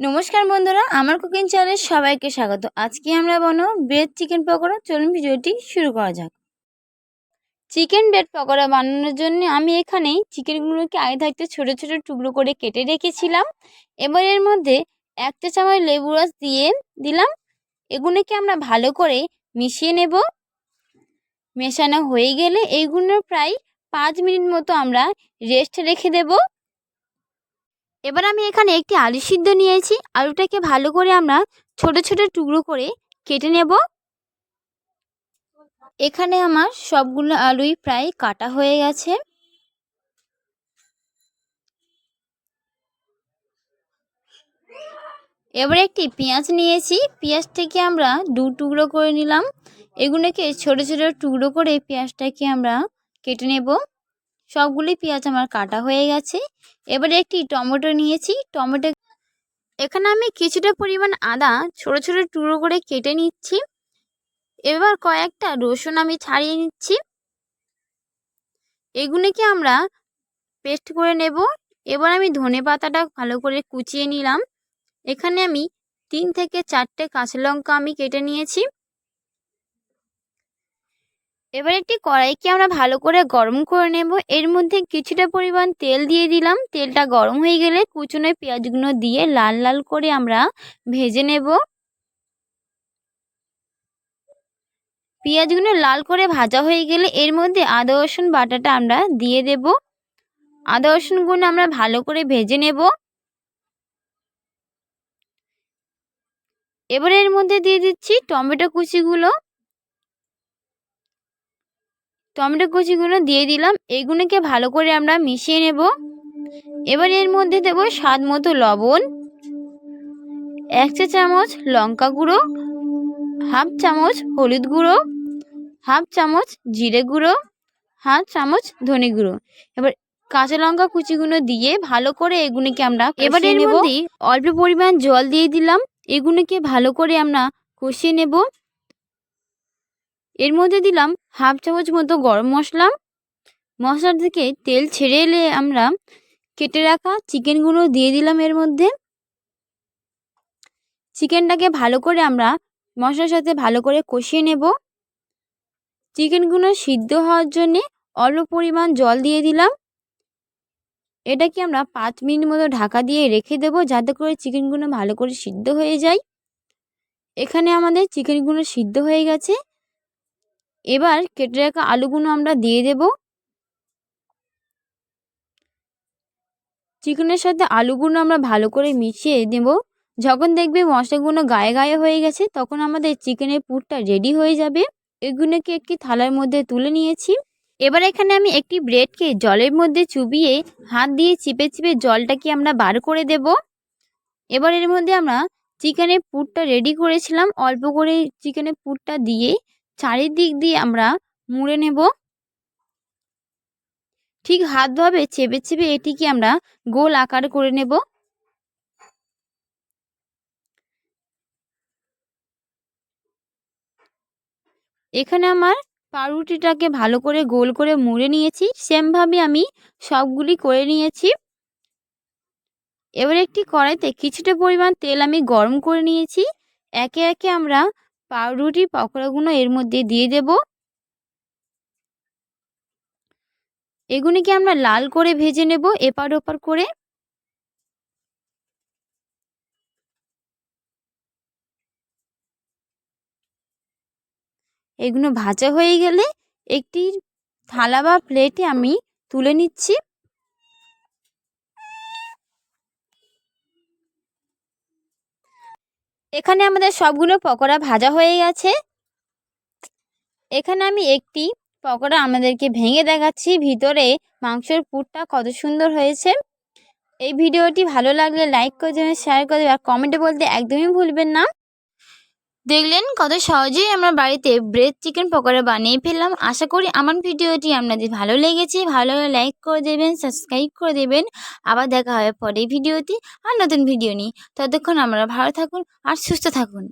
নমস্কার বন্ধুরা, আমার কুকিং চ্যানেলে সবাইকে স্বাগত। আজকে আমরা বানাবো ব্রেড চিকেন পকোড়া। চলুন ভিডিওটি শুরু করা যাক। চিকেন ব্রেড পকোড়া বানানোর জন্য আমি এখানে চিকেনগুলোকে আগে থাকতে ছোটো ছোটো টুকরো করে কেটে রেখেছিলাম। এবার এর মধ্যে এক চা চামচ লেবু রস দিয়ে দিলাম। এগুলোকে আমরা ভালো করে মিশিয়ে নেব। মেশানো হয়ে গেলে এইগুলো প্রায় পাঁচ মিনিট মতো আমরা রেস্ট রেখে দেবো। এবার আমি এখানে একটি আলু সিদ্ধ নিয়েছি। আলুটাকে ভালো করে আমরা ছোট ছোট টুকরো করে কেটে নেব। এখানে আমার সবগুলো আলুই প্রায় কাটা হয়ে গেছে। এবার একটি পেঁয়াজ নিয়েছি। পেঁয়াজটাকে আমরা দু টুকরো করে নিলাম। এগুলোকে ছোট ছোট টুকরো করে পেঁয়াজটাকে আমরা কেটে নেব। সবগুলি পেঁয়াজ আমার কাটা হয়ে গেছে। এবারে একটি টমেটো নিয়েছি। টমেটো এখানে আমি কিছুটা পরিমাণ আদা ছোট ছোট টুকরো করে কেটে নিচ্ছি। এবার কয়েকটা রসুন আমি ছাড়িয়ে নিচ্ছি। এগুলিকে আমরা পেস্ট করে নেব। এবার আমি ধনে পাতাটা ভালো করে কুচিয়ে নিলাম। এখানে আমি তিন থেকে চারটে কাঁচা লঙ্কা আমি কেটে নিয়েছি। এবার একটি কড়াইকে আমরা ভালো করে গরম করে নেব। এর মধ্যে কিছুটা পরিমাণ তেল দিয়ে দিলাম। তেলটা গরম হয়ে গেলে কুচনো পেঁয়াজগুলো দিয়ে লাল লাল করে আমরা ভেজে নেব। পেঁয়াজগুলো লাল করে ভাজা হয়ে গেলে এর মধ্যে আদা, রসুন, বাটাটা আমরা দিয়ে দেব। আদা, রসুনগুলো আমরা ভালো করে ভেজে নেব। এবার এর মধ্যে দিয়ে দিচ্ছি টমেটো কুচিগুলো। টমেটো কুচিগুলো দিয়ে দিলাম। এইগুলোকে ভালো করে আমরা মিশিয়ে নেব। এবার এর মধ্যে দেব স্বাদ মতো লবণ এক চা চামচ লঙ্কা গুঁড়ো হাফ চামচ হলুদ গুঁড়ো হাফ চামচ জিরে গুঁড়ো হাফ চামচ ধনে গুঁড়ো। এবার কাঁচা লঙ্কা কুচিগুলো দিয়ে ভালো করে এগুলোকে আমরা এবার এর মধ্যে অল্প পরিমাণ জল দিয়ে দিলাম। এগুলোকে ভালো করে আমরা কষিয়ে নেব। এর মধ্যে দিলাম হাফ চামচ মতো গরম মশলা। মশলা থেকে তেল ছেড়ে এলে আমরা কেটে রাখা চিকেনগুলো দিয়ে দিলাম এর মধ্যে। চিকেনটাকে ভালো করে আমরা মশলার সাথে ভালো করে কষিয়ে নেব। চিকেনগুলো সিদ্ধ হওয়ার জন্যে অল্প পরিমাণ জল দিয়ে দিলাম। এটাকে আমরা পাঁচ মিনিট মতো ঢাকা দিয়ে রেখে দেব যাতে করে চিকেনগুলো ভালো করে সিদ্ধ হয়ে যায়। এখানে আমাদের চিকেনগুলো সিদ্ধ হয়ে গেছে। এবার কেটে রাখা আলুগুলো আমরা দিয়ে দেব। চিকেনের সাথে আলুগুলো আমরা ভালো করে মিশিয়ে দেব যখন দেখবে মশলাগুলো গায়ে গায়ে হয়ে গেছে, তখন আমাদের চিকেনের পুরটা রেডি হয়ে যাবে। এগুলোকে একটি থালার মধ্যে তুলে নিয়েছি। এবার এখানে আমি একটি ব্রেডকে জলের মধ্যে চুবিয়ে হাত দিয়ে চিপে চিপে জলটাকে আমরা বার করে দেব। এবার এর মধ্যে আমরা চিকেনের পুরটা রেডি করেছিলাম। অল্প করে চিকেনের পুরটা দিয়ে চারিদিক দিয়ে আমরা মুড়ে নেব। ঠিক হাতভাবে চেপে চেপে এটিকে আমরা গোল আকার করে নেব। এখানে আমার পাউরুটিটাকে ভালো করে গোল করে মুড়ে নিয়েছি। সেমভাবে আমি সবগুলি করে নিয়েছি। এবার একটি কড়াইতে কিছুটা পরিমাণ তেল আমি গরম করে নিয়েছি। একে একে আমরা পাউরুটি, পকোড়াগুলো এর মধ্যে দিয়ে দেব। এগুলিকে আমরা লাল করে ভেজে নেব এপার ওপার করে। এগুলো ভাজা হয়ে গেলে একটি থালা বা প্লেটে আমি তুলে নিচ্ছি। এখানে আমাদের সবগুলো পকোড়া ভাজা হয়ে গেছে এখানে আমি একটি পকোড়া আমাদেরকে ভেঙে দেখাচ্ছি। ভিতরে মাংসের পুরটা কত সুন্দর হয়েছে। এই ভিডিওটি ভালো লাগলে লাইক করে দেবেন শেয়ার করে দেবেন, আর কমেন্টে বলতে একদমই ভুলবেন না। দেখলেন কত সহজেই আমরা বাড়িতে ব্রেড চিকেন পকোড়া বানিয়ে ফেললাম। আশা করি আমার ভিডিওটি আপনাদের ভালো লেগেছে। ভালো লাইক করে দেবেন সাবস্ক্রাইব করে দেবেন। আবার দেখা হবে পরে ভিডিওটি আর নতুন ভিডিও নিই ততক্ষণ আমরা ভালো থাকুন আর সুস্থ থাকুন।